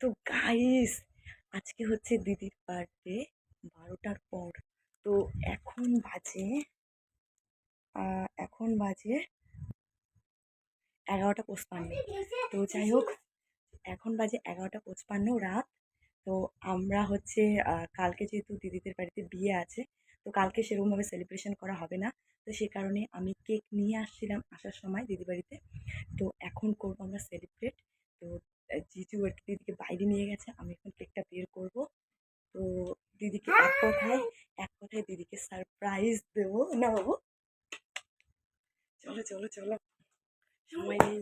তো গাইস আজকে হচ্ছে দিদির বার্থডে বারোটার পর। তো এখন বাজে এখন বাজে এগারোটা পঁচপান্ন। তো যাই হোক, এখন বাজে এগারোটা পঁচপান্ন রাত। তো আমরা হচ্ছে কালকে যেহেতু দিদিদের বাড়িতে বিয়ে আছে, তো কালকে সেরকমভাবে সেলিব্রেশন করা হবে না। তো সে কারণে আমি কেক নিয়ে আসছিলাম আসার সময় দিদি বাড়িতে। তো এখন করব আমরা সেলিব্রেট তো জিজু আর দিদিকে বাইরে নিয়ে গেছে। আমি এখন কেকটা বের করব। তো দিদিকে এক কথায় এক কথায় দিদিকে সারপ্রাইজ দেবো। না বাবু? চলো চলো চলো। সময় নেই।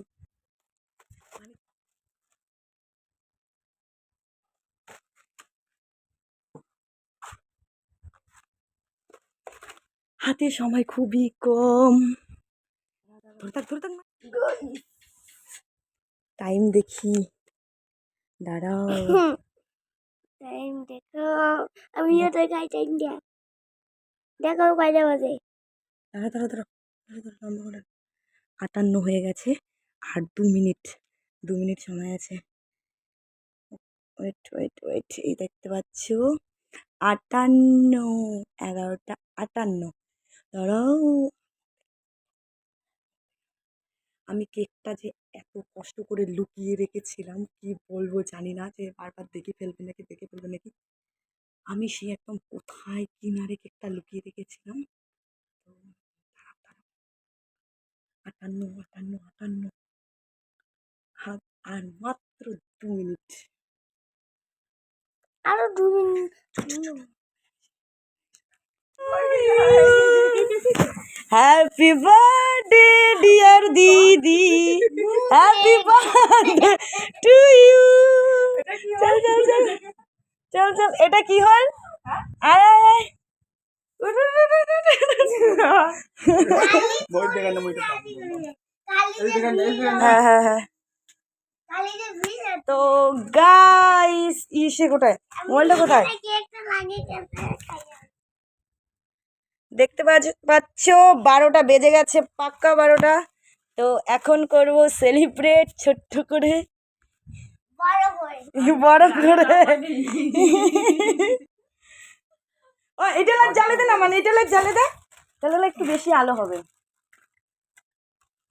হাতে সময় খুবই কম। ধরে থাক ধরে থাক টাইম দেখি। দাঁড়াও। টাইম দেখো আমিও তো গাই টাইম দেখ দেখো কয়টা বাজে। দাঁড়া দাঁড়া দাঁড়া দাঁড়া করে। আটান্ন হয়ে গেছে আর দু মিনিট দু মিনিট সময় আছে। ওয়েট ওয়েট ওয়েট এই দেখতে পাচ্ছ। আটান্ন এগারোটা আটান্ন। দাঁড়াও। আমি কেকটা যে এত কষ্ট করে লুকিয়ে রেখেছিলাম কি বলব জানি না যে বারবার দেখে ফেলবে নাকি দেখে ফেলবে নাকি। আমি সেই একদম কোথায় কিনারে কেকটা লুকিয়ে রেখেছিলাম। তো। আটান্ন আটান্ন আটান্ন। হাত আর মাত্র দু মিনিট। আরও দু মিনিট। হ্যাপি বার্থডে ডিয়ার দিদি হ্যাপি বার্থডে টু ইউ চল চল চল চল চল, এটা কি হল? আয় আয় হ্যাঁ হ্যাঁ হ্যাঁ। তো গাইস ইসে কোথায়? মোবাইলটা কোথায়? দেখতে পাচ্ছ- পাচ্ছ বারোটা বেজে গেছে পাক্কা বারোটা। তো এখন করব সেলিব্রেট ছোট্ট করে। বড় করে। বড় করে। ও এটা লাইট জ্বালে দে না মানে এটা জ্বালে দে। তাহলে একটু বেশি আলো হবে।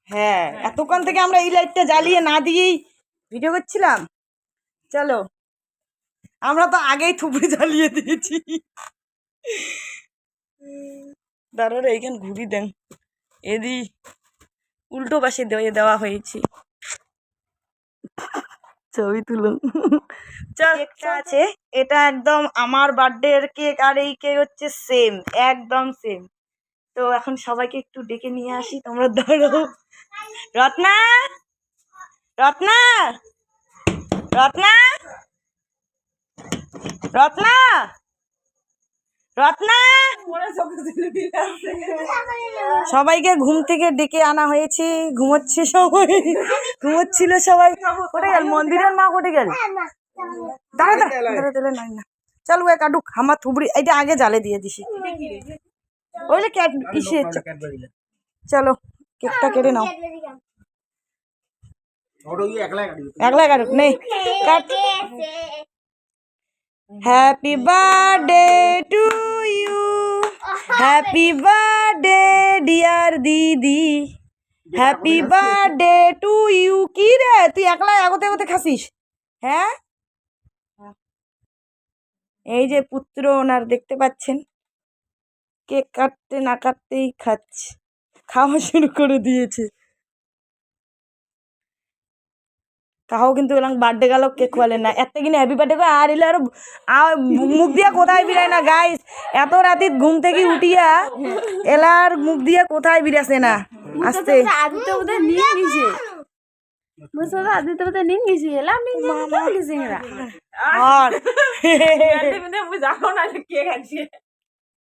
হ্যাঁ এতক্ষণ থেকে আমরা এই লাইটটা জ্বালিয়ে না দিয়েই ভিডিও করছিলাম। চলো আমরা তো আগেই থুবড়ি জ্বালিয়ে দিয়েছি। দাঁড়ারে এইখান ঘুরি দেন। এদি উল্টো পাশে দিয়ে দেওয়া হয়েছে। ছবি তুলুন। একটা আছে। এটা একদম আমার বার্থডে এর কেক আর এই কেক হচ্ছে সেম একদম সেম তো এখন সবাইকে একটু ডেকে নিয়ে আসি, তোমরা দাঁড়াও। রত্না! রত্না! রত্না! রত্না! রত্না! সবাইকে ঘুম থেকে ডেকে আনা হয়েছে। ঘুমোচ্ছে সবাই। ঘুমোচ্ছিল সবাই। কোটে গেল? মন্দিরের মা কোটে গেল? দাঁড়া দাঁড়া। দাঁড়া নাই না। চল ওয়ে কাটুক আমার থুবড়ি এটা আগে জালে দিয়ে দিছি। ওইলে ক্যাট ইসে চলো কেকটা কেটে নাও। একলা কাটুক নেই কাট। Happy birthday to you happy birthday dear দিদি হ্যাপি বার্থডে টু ইউ কি রে? তুই একলা এগোতে এগোতে খাসিস? হ্যাঁ? এই যে পুত্র ওনার দেখতে পাচ্ছেন। কেক কাটতে না কাটতেই খাচ্ছে। খাওয়া শুরু করে দিয়েছে। কাহো কিন্তু এলাম বার্থডে গেল কেক খোয়ালেন না। এত কিনে হ্যাপি বার্থডে করে আর এলে আর মুখ দিয়া কোথায় বিরায় না গাইস এত রাতে ঘুম থেকে উঠিয়া এলার মুখ দিয়া কোথায় বিরাছে না? আস্তে। আদিত্য বোধহয় নিয়ে গেছে বুঝতে আদিত্য বোধহয় নিয়ে গেছে এলাম নিয়ে গেছে এরা। আর যাও না কে গেছে